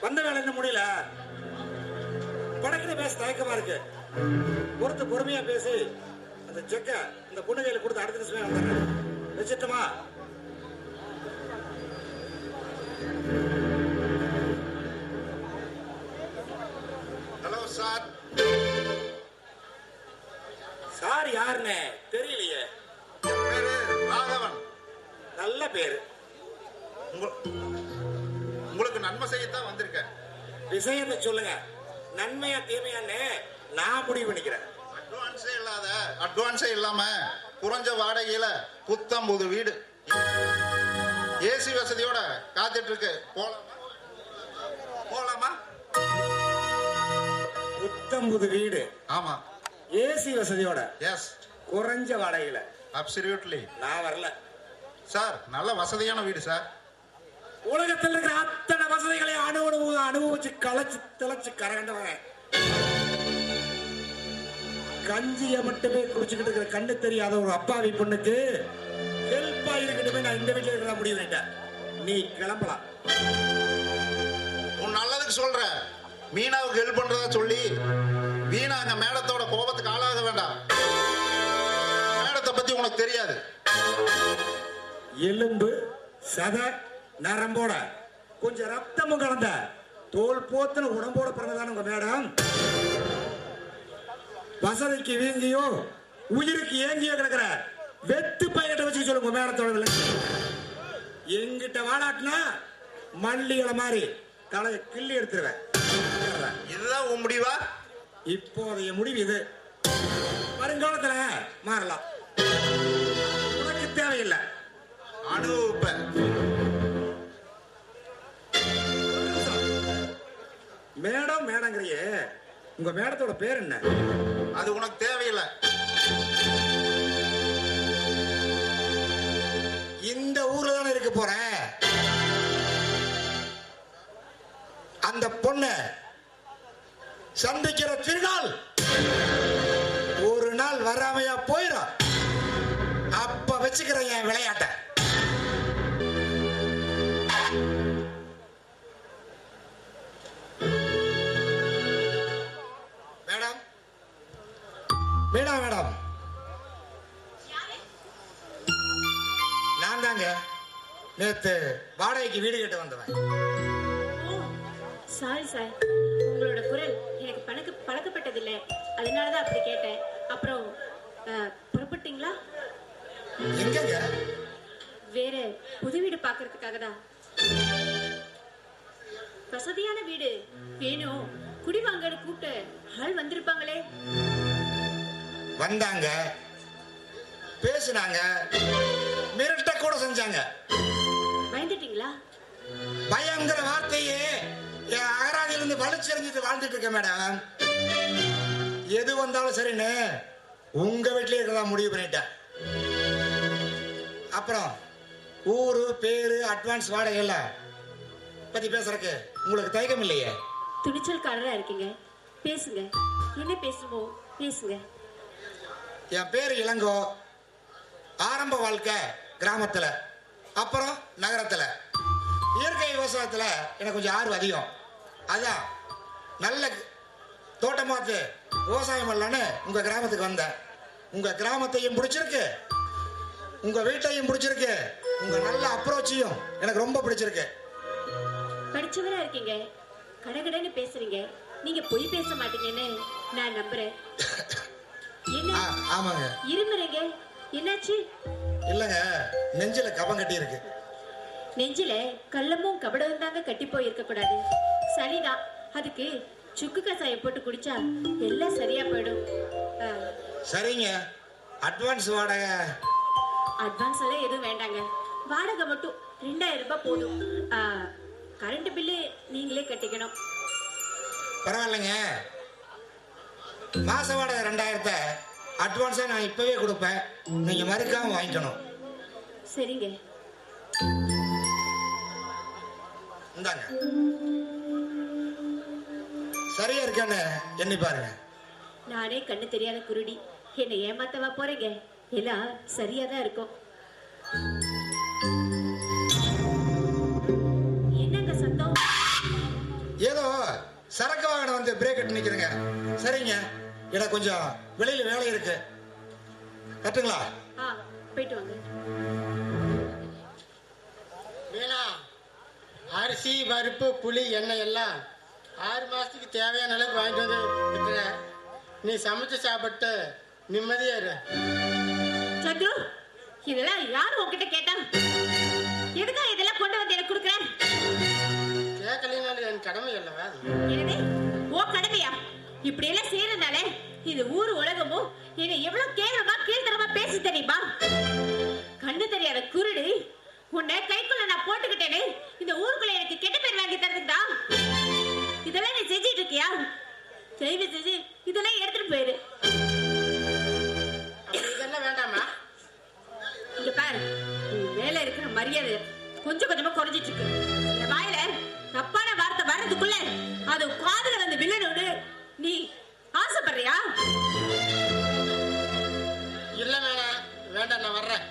வந்த வேலை என்ன முடியல. படக்குன்னு பேச தயக்கமா இருக்கு. பொறுத்து பொறுமையா பேசி அந்த செக்க இந்த பொண்ணு கையில கொடுத்து அடுத்த நிமிஷமே வந்துடுறேன். வச்சுட்டுமா? ஹலோ சார் சார் யாருன்னு தெரியலையே. என் பேரு ராகவன். நல்ல பேரு. நன்மை செய்யத்தான் வந்திருக்கேன். விஷயத்தை சொல்லுங்க. நன்மையா தீமையான்னு நான் முடிவு பண்ணிக்கிறேன். அட்வான்ஸே இல்லாத அட்வான்ஸே இல்லாம குறைஞ்ச வாடகையில புத்தம் புது வீடு. ஏசி வசதியோட காத்துட்டு இருக்கு. போலாமா? போலாமா? புத்தம் புது வீடு. ஆமா. ஏசி வசதியோட எஸ் குறைஞ்ச வாடகையில. அப்சல்யூட்லி நான் வரல. சார் நல்ல வசதியான வீடு சார் உலகத்தில் இருக்கிற அத்தனை வசதிகளையும் அனுபவ அனுபவிச்சு களைச்சு திளைச்சு கரண்டவன் கஞ்சியை மட்டுமே குடிச்சுக்கிட்டு இருக்கிற கண்ணு தெரியாத ஒரு அப்பாவி பொண்ணுக்கு ஹெல்ப்பா இருக்கட்டுமே நான் இந்த வீட்டுல இருக்கிற பண்ணிட்டேன் நீ கிளம்பலாம். உன் நல்லதுக்கு சொல்ற மீனாவுக்கு ஹெல்ப் பண்றதா சொல்லி வீணா அங்க மேடத்தோட கோபத்துக்கு ஆளாக வேண்டாம். மேடத்தை பத்தி உனக்கு தெரியாது. எலும்பு சத நரம்போட கொஞ்சம் ரத்தமும் கலந்த. தோல் போத்துன உடம்போட பிறந்ததான உங்க மேடம்? வசதிக்கு வீங்கியோ உயிருக்கு ஏங்கியோ கிடக்குற வெத்து பையன்கிட்ட வச்சு சொல்லுங்க மேடத்தோட விலை எங்கிட்ட வாடாட்டினா மல்லிகளை மாதிரி தலையை கிள்ளி எடுத்துருவேன். இதுதான் உன் முடிவா? இப்போதைய முடிவு இது. வருங்காலத்துல மாறலாம். உனக்கு தேவையில்லை. அனுபவிப்பேன். மேடம் மேடங்கிறியே உங்க மேடத்தோட பேர் என்ன? அது உனக்கு தேவையில்லை. இந்த ஊர்ல தானே இருக்க போற? அந்த பொண்ணு சந்திக்கிற திருநாள். ஒரு நாள் வராமையா போயிடும். அப்ப வச்சுக்கிறேன் என் விளையாட்டை. மேடம் மேடம் நான் தாங்க நேத்து வாடகைக்கு வீடு கேட்டு வந்தவன். சாரி சார் உங்களோட குரல் எனக்கு பழக்க பழக்கப்பட்டதில்லை. அதனால தான் அப்படி கேட்டேன். அப்புறம் புறப்பட்டீங்களா? எங்கங்க? வேற புது வீடு பார்க்கறதுக்காக தான் வசதியான வீடு. வேணும். குடி வாங்கன்னு கூப்பிட்டு ஆள் வந்திருப்பாங்களே. வந்தாங்க பேசுனாங்க மிரட்ட கூட செஞ்சாங்க. பயந்துட்டீங்களா? பயங்கிற வார்த்தையே. என் அகராதியிலிருந்து வலிச்செறிஞ்சிட்டு வாழ்ந்துட்டு இருக்கேன் மேடம். எது வந்தாலும் சரின்னு உங்க வீட்லயே இருக்கிறதா முடிவு பண்ணிட்டேன். அப்புறம் ஊரு பேரு அட்வான்ஸ் வாடகை எல்லாம் பத்தி பேசுறதுக்கு உங்களுக்கு தயக்கம் இல்லையே? துணிச்சல்காரரா இருக்கீங்க. பேசுங்க. என்ன பேசணுமோ பேசுங்க. என் பேர் இளங்கோ. ஆரம்ப வாழ்க்கை கிராமத்துல. அப்புறம் நகரத்துல. இயற்கை விவசாயத்துல எனக்கு கொஞ்சம் ஆர்வம் அதிகம். அதான் நல்ல தோட்டமாத்து விவசாயம் பண்ணலான்னு உங்க கிராமத்துக்கு வந்தேன். உங்க கிராமத்தையும் பிடிச்சிருக்கு. உங்க வீட்டையும் பிடிச்சிருக்கு. உங்க நல்ல அப்ரோச்சையும் எனக்கு ரொம்ப பிடிச்சிருக்கு. படிச்சவரா இருக்கீங்க. கடகடன்னு பேசுறீங்க. நீங்க பொய் பேச மாட்டீங்கன்னு நான் நம்புறேன். ஆமாங்க. இருமுறைங்க. என்னாச்சு? இல்லைங்க நெஞ்சில கபம் கட்டி இருக்கு நெஞ்சில கள்ளமும் கபடமும் தாங்க கட்டி போய் இருக்க கூடாது சளிதான் அதுக்கு சுக்கு கசாயம் போட்டு குடிச்சா எல்லாம் சரியா போயிடும். சரிங்க. அட்வான்ஸ் வாடகை. அட்வான்ஸ் எல்லாம் எதுவும் வேண்டாங்க. வாடகை மட்டும் ரெண்டாயிரம் ரூபாய் போதும். கரண்ட் பில்லு நீங்களே கட்டிக்கணும். பரவாயில்லைங்க. மாச வாடகை ரெண்டாயிரத்தை அட்வான்ஸா நான் இப்பவே கொடுப்பேன். நீங்க மறுக்காம வாங்கிக்கணும். சரிங்க. இந்தாங்க. சரியா இருக்கான்னு எண்ணி பாருங்க. நானே கண்ணு தெரியாத குருடி. என்னை ஏமாத்தவா போறீங்க? எல்லாம் சரியா தான் இருக்கும். சரக்கு வாகனம் வந்து பிரேக் கட்டி நிக்குதுங்க. சரிங்க. எனக்கு கொஞ்சம் வெளியில வேலை இருக்கு. கட்டுங்களா? வீணா அரிசி பருப்பு புளி எண்ணெய் எல்லாம் ஆறு மாசத்துக்கு தேவையான அளவுக்கு வாங்கிட்டு வந்து விட்டுற நீ சமைச்சு சாப்பிட்டு நிம்மதியா இரு. சத்ரு இதெல்லாம் யார் உன்கிட்ட கேட்டா? எதுக்கா இதெல்லாம் கொண்டு வந்து எனக்கு கொடுக்குற? கேட்கலினாலும் என் கடமை அல்லவா என்னது? ஓ கடமையா? இப்படி எல்லாம் செய்யறதுனால இது ஊர் உலகமும் என்னை எவ்வளவு கேவலமா கீழ்த்தரமா பேசி தெரியுமா? கண்ணு தெரியாத குருடு உன்னை கைக்குள்ள நான் போட்டுக்கிட்டேனே இந்த ஊருக்குள்ள எனக்கு கெட்ட பேர் வாங்கி தருதுடா இதெல்லாம் நீ செஞ்சிட்டு இருக்கியா? செய்து செஞ்சு இதெல்லாம் எடுத்துட்டு போயிரு. இதெல்லாம் வேண்டாமா? இங்க பாரு மேல இருக்கிற மரியாதை கொஞ்சம் கொஞ்சமா குறைஞ்சிட்டு இருக்கு. அது காதுகள் வந்து வில்லனோடு நீ ஆசைப்படுறியா இல்ல வேணாம் வேண்டாம் நான் வர்றேன்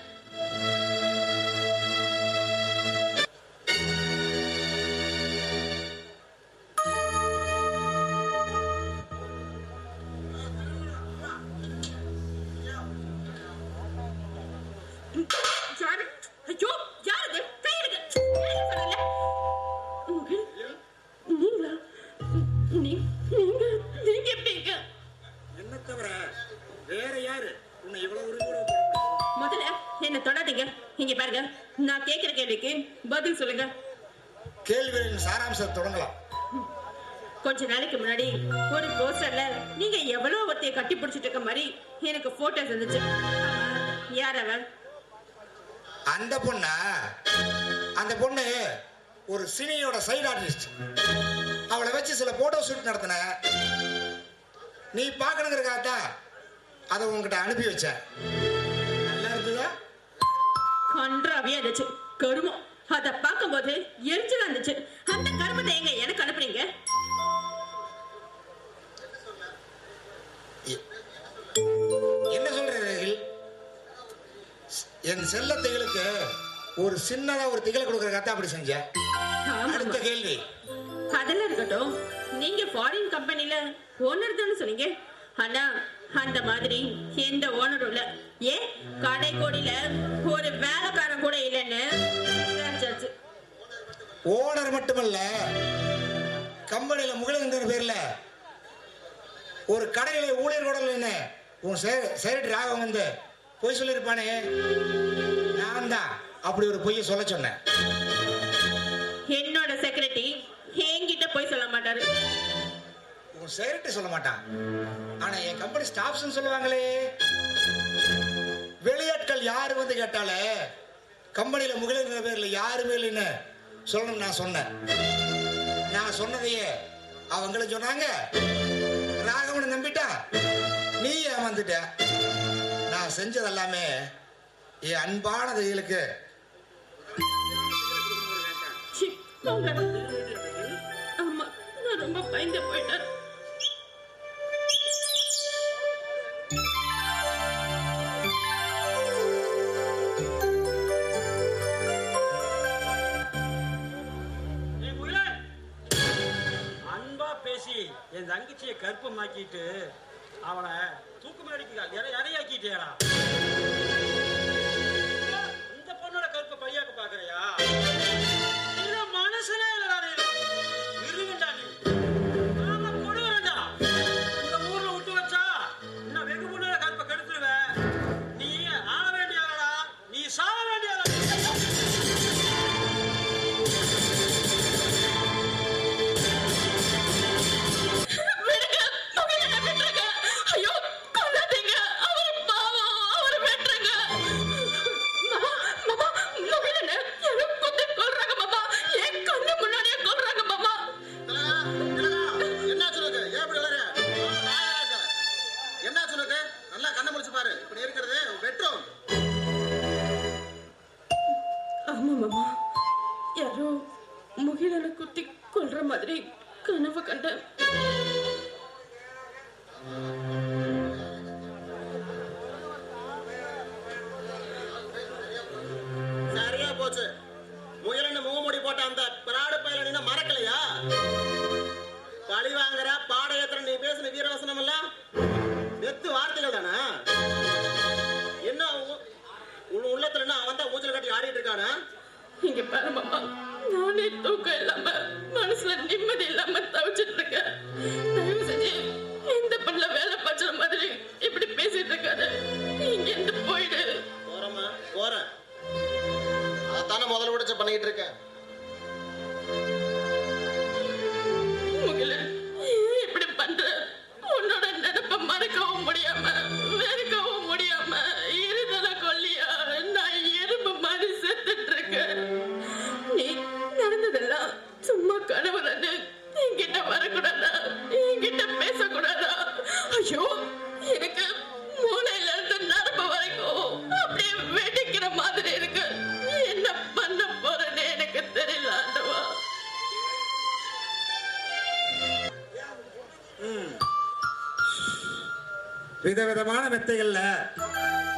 Thank you. முன்னாடி ஒரு போஸ்டர்ல நீங்க எவ்வளவு ஒருத்தைய கட்டி பிடிச்சிட்டு இருக்க மாதிரி எனக்கு போட்டோஸ் இருந்துச்சு யார் அவ? அந்த பொண்ணா? அந்த பொண்ணு ஒரு சினியோட சைடு ஆர்டிஸ்ட் அவளை வச்சு சில போட்டோ ஷூட் நடத்தின. நீ பார்க்கணுங்கிறக்காக தான் அதை உங்ககிட்ட அனுப்பி வச்சேன் நல்லா இருந்ததா கன்றாவியா இருந்துச்சு. கருமம். அத பார்க்கும்போது எரிச்சலா இருந்துச்சு. அந்த கருமத்தை எங்க எனக்கு அனுப்புறீங்க என்ன சொல்ற ரேகில் என் செல்ல திகளுக்கு ஒரு சின்னதா ஒரு திகளை கொடுக்கறக்காக அப்படி செஞ்சேன் ஆமாமா. அடுத்த கேள்வி. அதெல்லாம் இருக்கட்டும். நீங்க ஃபாரின் கம்பெனில ஓனர் தானே சொன்னீங்க. ஆனா அந்த மாதிரி எந்த ஓனரும் இல்ல. ஏன் கடை கோடியில ஒரு வேலைக்காரன் கூட இல்லைன்னு ஓனர் மட்டுமல்ல கம்பெனியில முகலிங்கிற பேர்ல ஒரு கடையில ஊழியர் கூட இல்லைன்னு உன் செயலர் ராகம் வந்து. பொய் சொல்லியிருப்பானே? நான் தான் அப்படி ஒரு பொய்யை சொல்ல சொன்னேன். என்னோட செக்ரட்டரி என்கிட்ட போய் சொல்ல மாட்டாரு. உன் செயலர்கிட்ட சொல்ல மாட்டான். ஆனா என் கம்பெனி ஸ்டாஃப்ஸ் சொல்லுவாங்களே. வெளியாட்கள் யாரு வந்து கேட்டாலே கம்பெனியில முகலிங்கிற பேர்ல யாருமே இல்லைன்னு சொல்லணும்னு நான் சொன்னேன். நான் சொன்னதையே அவங்களும் சொன்னாங்க. ராகவனை நம்பிட்டா நீ ஏமாந்துட்ட நான் செஞ்சது எல்லாமே என் அன்பான நான் ரொம்ப பயந்து போயிட்டேன். ஏய் முயலன்! அன்பா பேசி என் தங்கச்சியை கற்பமாக்கிட்டு அவனை தூக்கு மேடிக்கு இறையாக்கிட்டேடா போறேம்மா போறேன். அதானே முதல் விடச்ச பண்ணிக்கிட்டு இருக்கேன். விதவிதமான மெத்தைகள்ல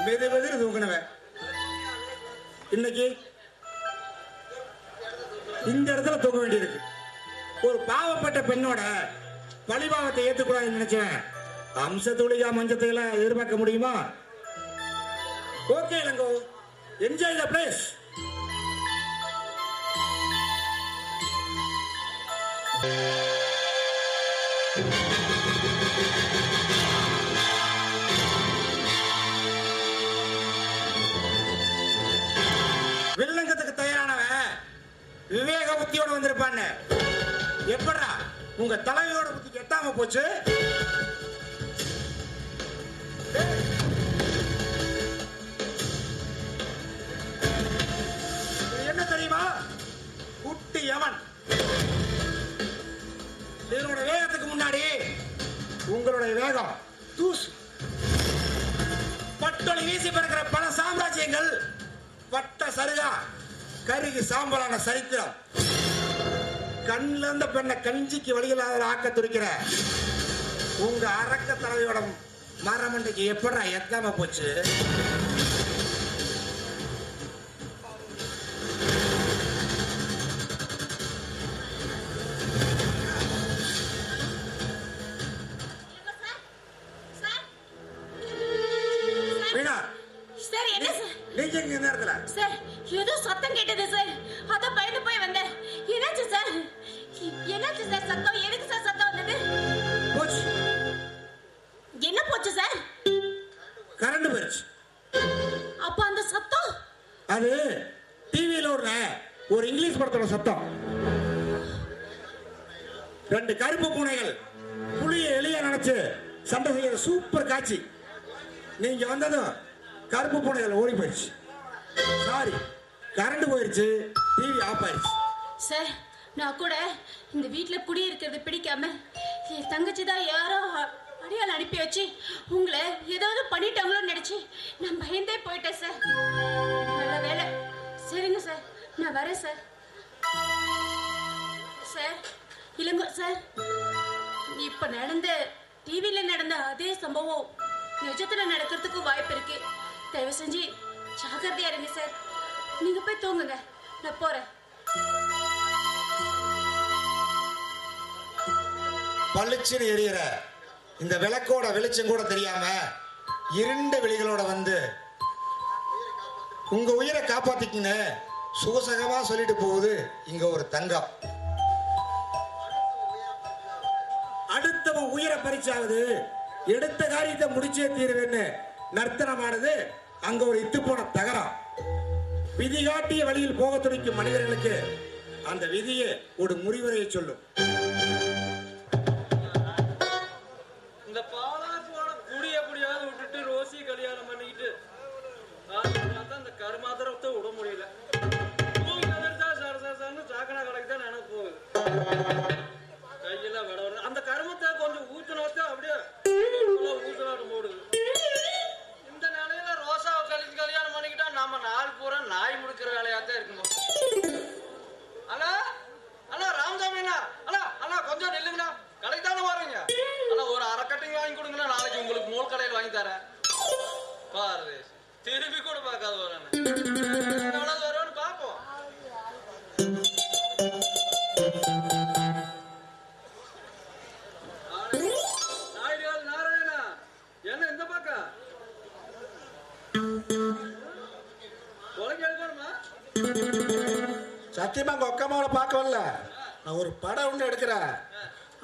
மெது மெதுன்னு தூங்கினவன் இன்னைக்கு இந்த இடத்துல தூங்க வேண்டியிருக்கு. ஒரு பாவப்பட்ட பெண்ணோட பழிபாவத்தை ஏத்துக்கூடாதுன்னு நினைச்சேன் அம்ச துளிகா மஞ்சத்தை எல்லாம் எதிர்பார்க்க முடியுமா? Okay Ilango. Enjoy the place வில்லங்கத்துக்கு உங்க தலைவியோட புத்தி எட்டாம போச்சு. என்ன தெரியுமா? குட்டி யமன். இதனோட வேகத்துக்கு முன்னாடி. உங்களுடைய வேகம். தூசு. பட்டொளி வீசி பிறக்கிற பல சாம்ராஜ்யங்கள் பட்ட சருகா கருகி சாம்பலான சரித்திரம். கண்ணில் இருந்த பெண்ணை கஞ்சிக்கு வழியில்லாத ஆக்க துடிக்கிற உங்க அரக்க தலைவியோட மரமண்டைக்கு எப்படா எத்தாம போச்சு? இங்கிலீஷ் சத்தம். ரெண்டு கருப்பு பூனைகள் புளிய எளிய நினைச்சு சண்டை செய்யற சூப்பர் காட்சி. நீங்க வந்ததும் கருப்பு பூனைகள் ஓடி போயிடுச்சு. சாரி கரண்ட் போயிடுச்சு டிவி ஆஃப் ஆயிடுச்சு சார் நான் கூட இந்த வீட்டில் குடி இருக்கிறது பிடிக்காம என் தங்கச்சி தான் யாரோ அ- அனுப்பி வச்சு உங்களை ஏதாவது பண்ணிட்டாங்களோன்னு நினைச்சு நான் பயந்தே போயிட்டேன் சார் நல்ல வேலை சரிங்க சார் நான் வரேன் சார் சார்? இல்லைங்க சார். இப்ப நடந்த டிவியில நடந்த அதே சம்பவம் நிஜத்துல நடக்கிறதுக்கு வாய்ப்பு இருக்கு. தயவு செஞ்சு ஜாக்கிரதையா இருங்க சார். நீங்க போய் தூங்குங்க. நான் போறேன். பளிச்சுன்னு எரியிற. இந்த விளக்கோட வெளிச்சம் கூட தெரியாம இருண்ட வெளிகளோட வந்து உங்க உயிரை காப்பாத்திக்கின்னு சுகசகமா சொல்லிட்டு போகுது இங்க ஒரு தங்கம். அடுத்தவன் எடுத்த காரியத்தை முடிச்சே தீருவேன்னு நர்த்தனமானது அங்க ஒரு இத்து போன தகரம் விதி காட்டிய வழியில் போக துடிக்கும் மனிதர்களுக்கு அந்த விதியை ஒரு முறிவுரையை சொல்லும். இந்த பாலா போன குடி எப்படியாவது விட்டுட்டு ரோசி கல்யாணம் பண்ணிக்கிட்டு அந்த பார்த்தா கருமாத்திரத்தை விட முடியல. சாக்கடா கடைக்கு தான் நினைப்பு போகுது. அவளை பார்க்க வரல நான் ஒரு படம் ஒன்று எடுக்கிறேன்.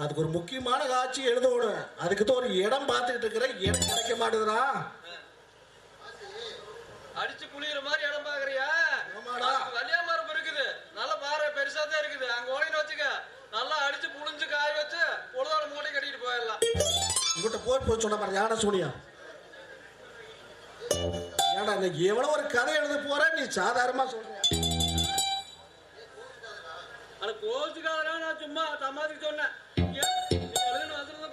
அதுக்கு ஒரு முக்கியமான காட்சி எழுதணும். அதுக்கு தான் ஒரு இடம் பார்த்துக்கிட்டு இருக்கிறேன். இடம் கிடைக்க மாட்டேதுடா. அடிச்சு புளியுற மாதிரி இடம் பாக்குறியா ஆமாடா. வலியா மரப்பு இருக்குது. நல்ல பாறை பெருசா தான் இருக்குது. அங்க ஓடின்னு வச்சுக்க. நல்லா அடிச்சு புளிஞ்சு காய வச்சு பொழுதோட மூட்டை கட்டிட்டு போயிடலாம். உங்ககிட்ட போய் போய் சொன்ன மாதிரி யானை சோனியா? ஏடா நீ எவ்வளவு ஒரு கதை எழுத போற நீ சாதாரணமா சொல்ற. ஆனா கோச்சுக்காதரா நான் சும்மா சமாதிக்கு சொன்னேன்.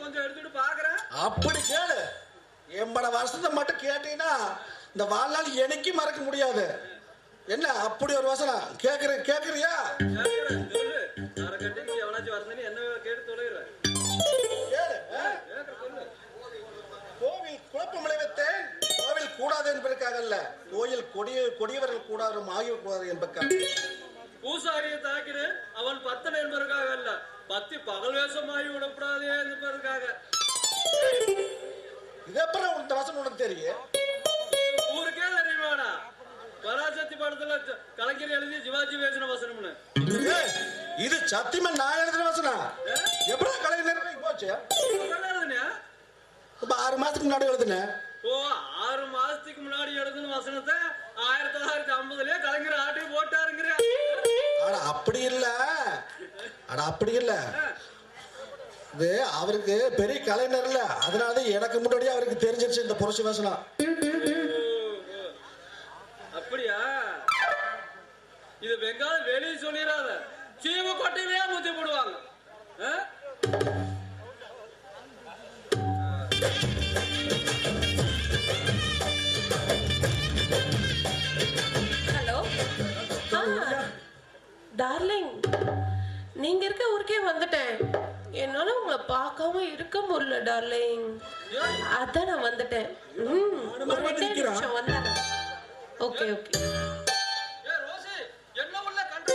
கொஞ்சம் எடுத்துட்டு பாக்குறேன். அப்படி கேளு. எண்பட வருஷத்தை மட்டும் கேட்டீங்கன்னா இந்த வாழ்நாள் என்னைக்கும் மறக்க முடியாது. என்ன அப்படி ஒரு வசனம்? கேக்குற கேக்குறியா? கோவில் குழப்பம் விளைவித்தேன் கோவில் கூடாது என்பதற்காகல்ல கோயில் கொடிய கொடியவர்கள் கூடாது ஆகிய கூடாது என்பதற்காக. பூசாரியை தாக்கிடு அவன் பத்தன் என்பதற்காக அல்ல. பத்தி பகல் வேஷமாகி விடக்கூடாதே என்பதற்காக இது அப்புறம் இந்த வசனம் உனக்கு தெரியும்? ஊருக்கே தெரியுமாடா பராசக்தி படத்துல கலைஞர் எழுதி சிவாஜி பேசின வசனம்னு? இது சத்தியமா நான் எழுதின வசனம் எப்படி கலைஞர் போச்சு? ஆறு மாசத்துக்கு முன்னாடி எழுதுனேன் ஓ ஆறு மாசத்துக்கு முன்னாடி எழுதுன வசனத்தை ஆயிரத்தி தொள்ளாயிரத்தி ஐம்பதுலயே கலைஞர் ஆட்டி போட்டாருங்கிற. அட அப்படி இல்ல. அட அப்படி இல்ல. இது அவருக்கு பெரிய கலைஞர் இல்ல. அதனால எனக்கு முன்னாடியே அவருக்கு தெரிஞ்சிருச்சு இந்த புரட்சி வசனம் டார்லிங் நீங்க இருக்க ஊருக்கே வந்துட்டேன் என்னால உங்களை பார்க்காம இருக்க முடியல டார்லிங் அதான் நான் வந்துட்டேன் ம், ஒரு ரெண்டே நிமிஷம் வந்துடுறேன் ஓகே ஓகே ஏ ரோசி என்ன உள்ள கண்டு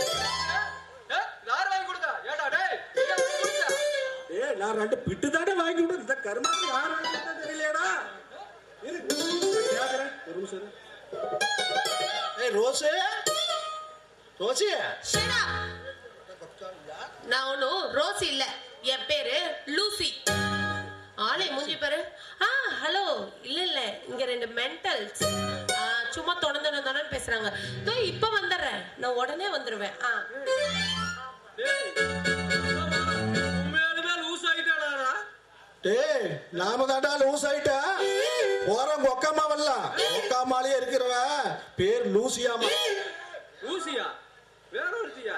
யார் வாங்கி கொடுத்தா ஏடா டேய் நீயா வாங்கி கொடுத்தா? ஏ நான் ரெண்டு பிட்டு தானே வாங்கி விடு இந்த கருமாக்கு யார் கேக்குறேன். ஒரு நிமிஷம். ஏய் ரோசே ரோசி? Shut up. நான் ஒன்றும் ரோசி இல்ல. என் பேரு லூசி. ஆளை மூஞ்சி பாரு. ஆ ஹலோ. இல்ல இல்ல. இங்க ரெண்டு மென்டல்ஸ். சும்மா தொடர்ந்து தொடர்ந்து பேசுறாங்க. இதோ இப்ப வந்துடுறேன். நான் உடனே வந்துருவேன். ஆ. டேய் உண்மையாலுமே லூஸ் ஆயிட்டாடாடா டேய் நாம தாண்டா லூஸ் ஆயிட்டா. போறவங்க ஒக்காமா வரலாம் ஒக்காமாலேயே இருக்கிறவ பேர் லூசியாமா ஊசியா வேற ஒருத்தியா?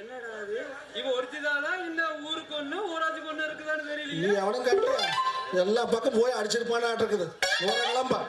என்னடா அது? இவ ஒருத்திதானா? இல்ல ஊருக்கு ஒண்ணு ஊராட்சிக்கு ஒண்ணு இருக்குதான்னு நீ தெரியலையே எவனும் கட்டுற. எல்லா பக்கம் போய் அடிச்சிருப்பானா இருக்குது. போற கிளம்பா.